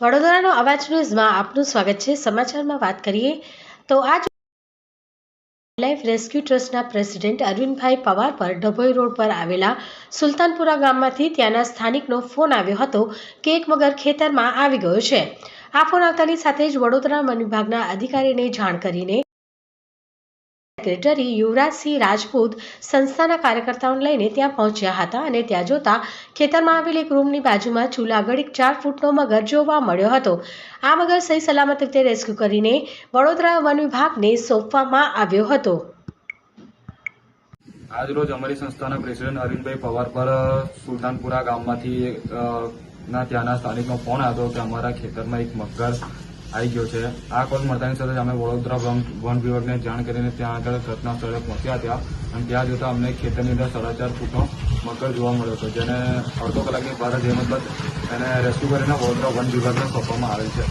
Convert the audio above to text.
વડોદરાનો અવાજ ન્યૂઝમાં આપનું સ્વાગત છે. સમાચારમાં વાત કરીએ તો આજ લાઈફ રેસ્ક્યુ ટ્રસ્ટના પ્રેસિડેન્ટ અરવિંદભાઈ પવાર પર ડભોઈ રોડ પર આવેલા સુલતાનપુરા ગામમાંથી ત્યાંના સ્થાનિકનો ફોન આવ્યો હતો કે એક મગર ખેતરમાં આવી ગયો છે. આ ફોન આવતાની સાથે જ વડોદરા વન વિભાગના અધિકારીને જાણ કરીને સેક્રેટરી યુવરાજસિંહ રાજપૂત સંસ્થાના કાર્યકર્તાઓને લઈને ત્યાં પહોંચ્યા હતા અને ત્યાં જોતા ખેતરમાં આવેલ એક રૂમની બાજુમાં ચૂલા આગળ ચાર ફૂટનો મગર જોવા મળ્યો હતો. આ મગર સહી સલામત રીતે રેસ્ક્યુ કરીને વડોદરા વન વિભાગને સોંપવામાં આવ્યો હતો. આજ રોજ અમારી સંસ્થાના પ્રેસિડેન્ટ અરવિંદભાઈ પવાર પર સુલતાનપુરા ગામમાંથી ના ત્યાંના સ્થાનિકનો ફોન આવ્યો કે અમારા ખેતરમાં એક મગર આવી ગયો છે. આ કોલ મળતાની સાથે જ અમે વડોદરા વન વિભાગને જાણ કરીને ત્યાં આગળ ઘટના સ્થળે પહોંચ્યા ત્યાં અને ત્યાં જોતા અમને ખેતરની અંદર સાડા ચાર ફૂટનો મગર જોવા મળ્યો હતો, જેને અડધો કલાકની બહાર એ મતલબ એને રેસ્ક્યુ કરીને વડોદરા વન વિભાગને સોંપવામાં આવેલ છે.